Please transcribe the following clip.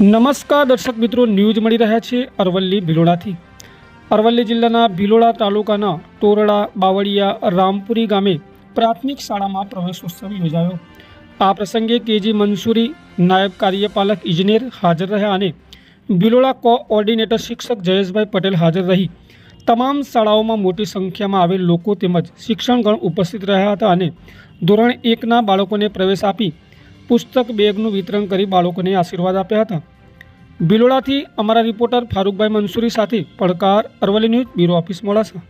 નમસ્કાર દર્શક મિત્રો, ન્યૂઝ મળી રહ્યા છે અરવલ્લી ભિલોડાથી. અરવલ્લી જિલ્લાના ભિલોડા તાલુકાના તોરડા, બાવળિયા, રામપુરી ગામે પ્રાથમિક શાળામાં પ્રવેશોત્સવ યોજાયો. આ પ્રસંગે કેજી મંસૂરી, નાયબ કાર્યપાલક ઇજનેર હાજર રહ્યા અને ભિલોડા કોઓર્ડિનેટર શિક્ષક જયેશભાઈ પટેલ હાજર રહી. તમામ શાળાઓમાં મોટી સંખ્યામાં આવેલ લોકો તેમજ શિક્ષણગણ ઉપસ્થિત રહ્યા હતા અને ધોરણ એકના બાળકોને પ્રવેશ આપી પુસ્તક બેગનું વિતરણ કરી બાળકોને આશીર્વાદ આપ્યા હતા. બિલોડાથી અમારા રિપોર્ટર ફારૂકભાઈ મંસૂરી સાથે પડકાર Aravalli news bureau office Modasa.